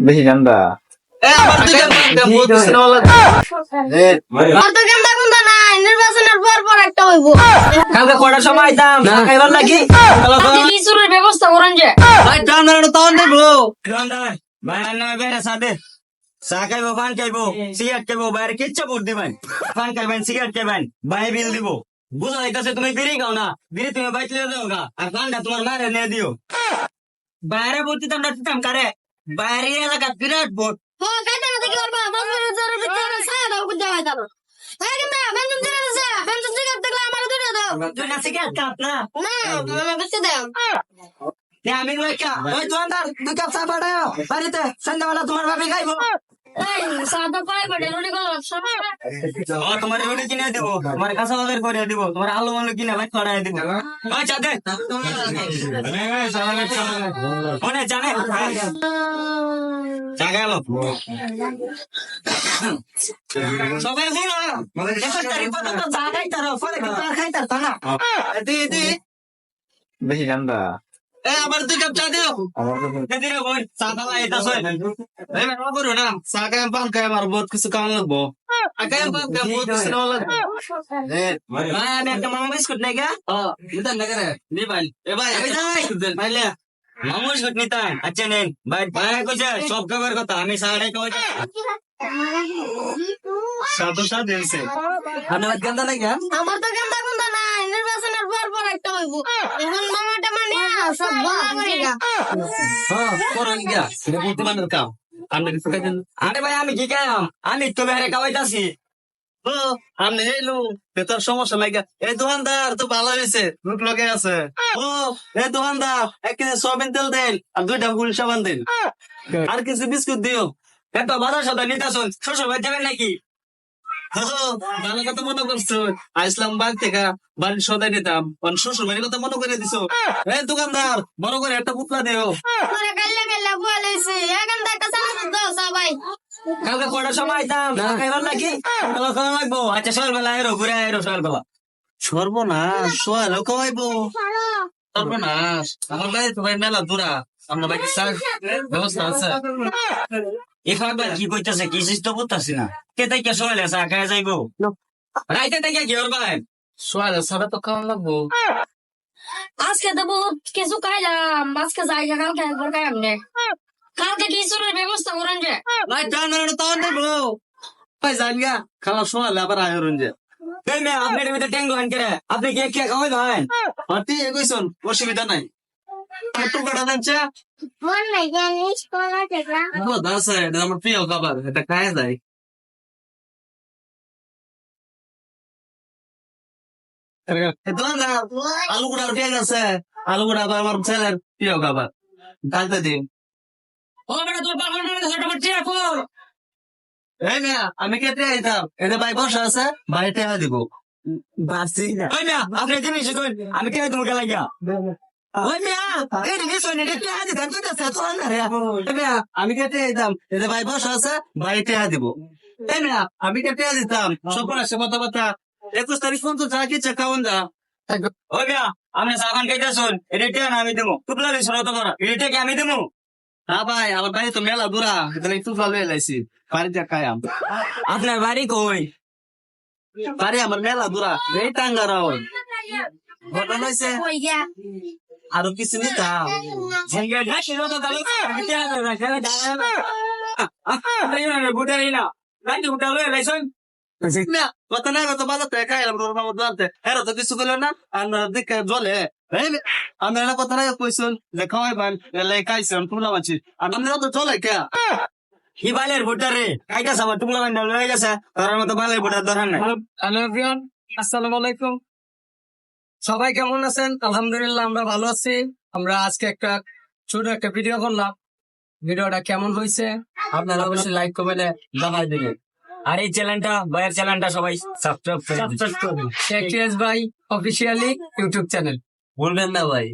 বেশি ঠান্ডা আমার ব্যবস্থা করেন যে? চা খাইবো পান খাইবো সিগারেট খাইবো বাইরে কিচ্ছু ভোট দিবেন। পান খাইবেন সিগারেট খাইবেন বাইরে বিল দিব। বুঝা যাইতেছে তুমি বিড়ি খাও না। বিড়ি তুমি বাইক লিয়ে দাও গা আর পানটা তোমার মারে নিয়ে দিও। বাইরে না দিতাম কারে? বাইরে এলাকা বিরাট ভোট আমি দুই কাপ চা পাঠাও। বাড়িতে সন্ধ্যাবেলা তোমার ভাবি খাইবো। তোমার রুটি কিনে দিব তোমার কাঁচা বাজার করে দিব তোমার আলু মালু কিনে ভাই ছড়াই দিব। আচ্ছা দে মনে জানে। জাগালো সবাই শুনো তা না। বেশি ঠান্ডা। এ আবার দুই কাপ চা দিও আমার কাছে দে দিও বোন চা খাওয়া এটা সয় এই না করো না চা খাই পান খাই আমার বহুত কিছু কাম লাগবো আগে পান কা বহুত সিনো লাগবে ভাই আমি একটা মামা বিস্কুট নাই গা নিতাম না করে নি ভাই এ ভাই আমি যাই ভাইলে মামা বিস্কুট নিতাম আচ্ছা নেন ভাই ভাই কইছে সব খবর কথা আমি সাড়ে কই সাদা সাদা দিয়েছে ধন্যবাদ গন্ধা লাগে আমার তো গেন্দা গুন্দা নাই নির্বাচনের হইব। এখন মামাটা মানে সব বলা করে গা হ্যাঁ করো গিয়া সেটা বলতে কাম। আমরা কিছু খাই আরে ভাই আমি কি কাম আমি তো বেরে কাওয়াইতাছি ও আমনে এলো তোর সমস্যা লাগা এই দোকানদার তো ভালো হয়েছে লোক লগে আছে। ও এই দোকানদার এক কেজি সয়াবিন তেল দেন আর দুইটা ফুল সাবান দেন। আর কিছু বিস্কুট দিও। এত বাজার সাথে নিতাছুন শ্বশুর ভাই যাবেন নাকি? ভালো কথা মনে করছ আসলাম বাড়ি থেকে বাড়ির সদাই নিতাম। অন শ্বশুর বাড়ির কথা মনে করে দিছো। এই দোকানদার বড় করে একটা পুতলা দিও। তোরে গাল্লা গাল্লা বলেছি। এখন একটা সালা দাও সবাই। কালকে কটার সময় আইতাম। চা খাইবার নাকি খাওয়া লাগবো? আচ্ছা সকালবেলা এরো ঘুরে এরো সকালবেলা। সর্বনাশ। সোয়াল খাওয়াইবো সর্বনাশ। আমার বাড়ি তো ভাই মেলা দূরা। আমরা বাড়ি চা ব্যবস্থা আছে। এখানে কি কইতাছে কি সিস্ট করতাছি না। কে তাই কে সময় চা খাই যাইবো? রাইতে তাই কি করবেন সোয়াল সারা তো খাওয়া লাগবো। আজকে তো বহুত কিছু খাইলাম আজকে জায়গা কালকে একবার খাইলাম নে কালকে কিছুর ব্যবস্থা করেন যে ভাই টান তাও দেবো ভাই যান গা খাওয়া সোয়াল আবার আয়রন যে আপনার ভিতরে ট্যাঙ্গো হান আপনি কি কে খাওয়াই দেন হাতি এগোইছন অসুবিধা নাই। একটু কাটা দেন চা নাই জানিস কোলা থেকে ও দাস এটা আমার প্রিয় খাবার এটা খায় যায় আলু গুড়া ঠিক আছে আলু গুড়া তো আমার ছেলের প্রিয় খাবার ডালতে দিন ও বেটা তোর পাগল না ছোট বাচ্চা এখন এই না আমি কেটে আইতাম এটা ভাই বসা আছে বাড়িতে দিব বাসি ওই আপনি জিনিস কই আমি তোমাকে লাগিয়া আছে আছে এই মিয়া, আমি কেটে এটা ভাই বসা আছে বাড়িতে দিব। এই না আমি কেটে দিতাম। সকল আসে কথা কথা একুশ তারিখ পর্যন্ত যা কি খাওয়ান যা। ওই মেয়ে আপনি সাবান খাইতে শুন এটা কে আমি দেবো তুপলা দিছ না তোমার এটা কি আমি দেবো হ্যাঁ ভাই আমার বাড়ি তো মেলা দূরা এখানে একটু ভালো এলাইছি বাড়িতে খাইয়াম আপনার বাড়ি কই? বাড়ি আমার মেলা দূরা এই টাঙ্গারা ঘটনা হয়েছে আরও কিছু নিতাম। তে না ভালো জানতে এরা তো কিছু করল না আর দেখে জলে। এই নে, আমি একটা কথা নাই কইছুন যে খাওয়াই বান এলাই খাইছেন মাছি। আর আমরা তো চলে কে? কাইটা সাবা লয়ে গেছে। মতো নাই। হ্যালো এভরিওয়ান আসসালামু আলাইকুম। সবাই কেমন আছেন? আলহামদুলিল্লাহ আমরা ভালো আছি। আমরা আজকে একটা ছোট একটা ভিডিও করলাম। ভিডিওটা কেমন হয়েছে? আপনারা অবশ্যই লাইক কমেন্টে জানাই দিবেন। আর এই চ্যানেলটা ভাইয়ের চ্যানেলটা সবাই সাবস্ক্রাইব করে দিন। সাবস্ক্রাইব শেখ ভাই অফিসিয়ালি ইউটিউব চ্যানেল বলবেন না ভাই।